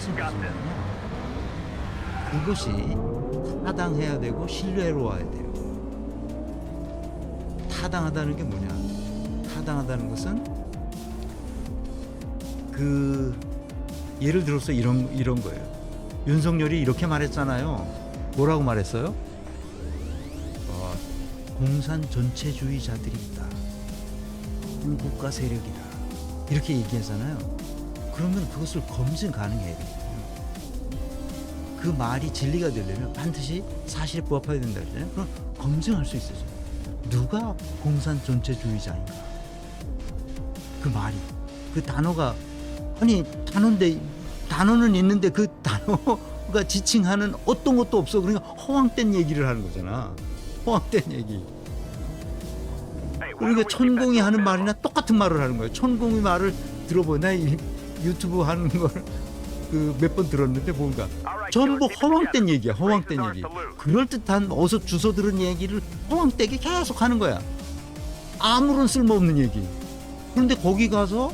것은 무엇이냐면요. 그것이 타당해야 되고 신뢰로 와야 돼요. 타당하다는 게 뭐냐? 타당하다는 것은 그 예를 들어서 이런 이런 거예요. 윤석열이 이렇게 말했잖아요. 뭐라고 말했어요? 어, 공산 전체주의자들이 있다. 한국가 세력이다. 이렇게 얘기하잖아요. 그러면 그것을 검증 가능해야 돼요. 그 말이 진리가 되려면 반드시 사실에 부합해야 된다. 그럼 검증할 수 있어요. 누가 공산 전체주의자인가? 그 말이 그 단어가 아니 단어인데 단어는 있는데 그 단어가 지칭하는 어떤 것도 없어. 그러니까 허황된 얘기를 하는 거잖아. 허황된 얘기. 그러니까 천공이 하는 말이나 똑같은 말을 하는 거예요. 천공이 말을 들어보. 나 이- 유튜브 하는 걸 그 몇 번 들었는데 뭔가 전부 허황된 얘기야. 허황된 얘기. 그럴 듯한 어서 주워 들은 얘기를 허황되게 계속 하는 거야. 아무런 쓸모없는 얘기. 그런데 거기 가서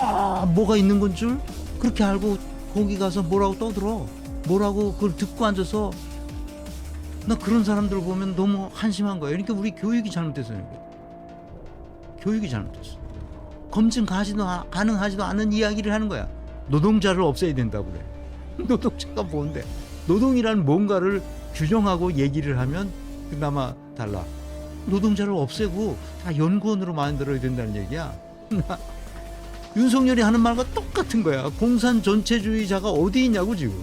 아, 뭐가 있는 건 줄 그렇게 알고 거기 가서 뭐라고 떠들어. 뭐라고 그걸 듣고 앉아서 나 그런 사람들 보면 너무 한심한 거예요. 그러니까 우리 교육이 잘못됐어요. 교육이 잘못됐어. 검증 가능하지도 않은 이야기를 하는 거야. 노동자를 없애야 된다고 그래. 노동자가 뭔데? 노동이란 뭔가를 규정하고 얘기를 하면 그나마 달라. 노동자를 없애고 다 연구원으로 만들어야 된다는 얘기야. 윤석열이 하는 말과 똑같은 거야. 공산 전체주의자가 어디 있냐고 지금.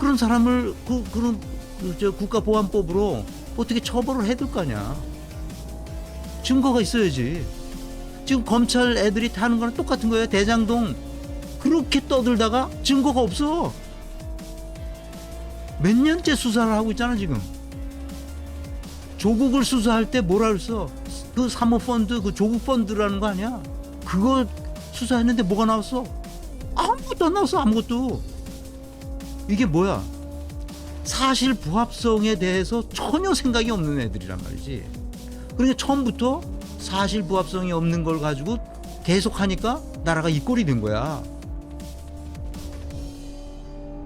그런 사람을 그 그런 그저 국가보안법으로 어떻게 처벌을 해둘 거 아니야. 증거가 있어야지. 지금 검찰 애들이 타는 거랑 똑같은 거예요. 대장동 그렇게 떠들다가 증거가 없어. 몇 년째 수사를 하고 있잖아 지금. 조국을 수사할 때 뭐라 그랬어? 그 사모펀드 그 조국 펀드라는 거 아니야? 그거 수사했는데 뭐가 나왔어? 아무것도 안 나왔어 아무것도. 이게 뭐야? 사실 부합성에 대해서 전혀 생각이 없는 애들이란 말이지. 그러니까 처음부터 사실 부합성이 없는 걸 가지고 계속 하니까 나라가 이 꼴이 된 거야.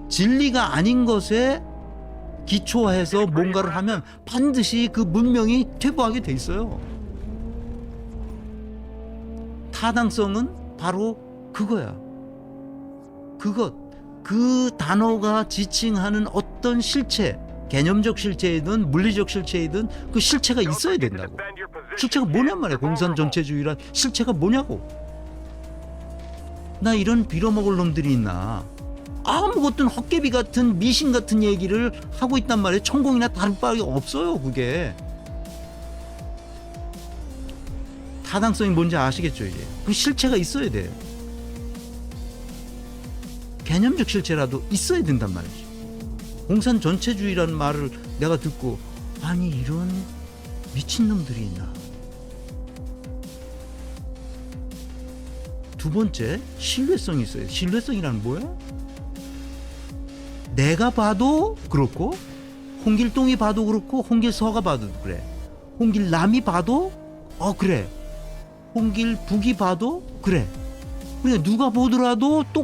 진리가 아닌 것에 기초해서 뭔가를 하면 반드시 그 문명이 퇴보하게 돼 있어요. 타당성은 바로 그거야. 그것. 그 단어가 지칭하는 어떤 실체, 개념적 실체이든 물리적 실체이든 그 실체가 있어야 된다고. 실체가 뭐냔 말이야. 공산 전체주의란 실체가 뭐냐고. 나 이런 빌어먹을 놈들이 있나. 아무것도 헛개비 같은 미신 같은 얘기를 하고 있단 말이에요. 천공이나 다른 바가 없어요. 그게. 타당성이 뭔지 아시겠죠 이제. 그 실체가 있어야 돼. 개념적 실체라도 있어야 된단 말이지. 공산 전체주의라는 말을 내가 듣고 아니 이런 미친 놈들이 있나. 두 번째 신뢰성이 있어요. 신뢰성이라는 뭐야? 내가 봐도 그렇고 홍길동이 봐도 그렇고 홍길서가 봐도 그래. 홍길남이 봐도 어 그래. 홍길북이 봐도 그래. 그러니까 누가 보더라도 똑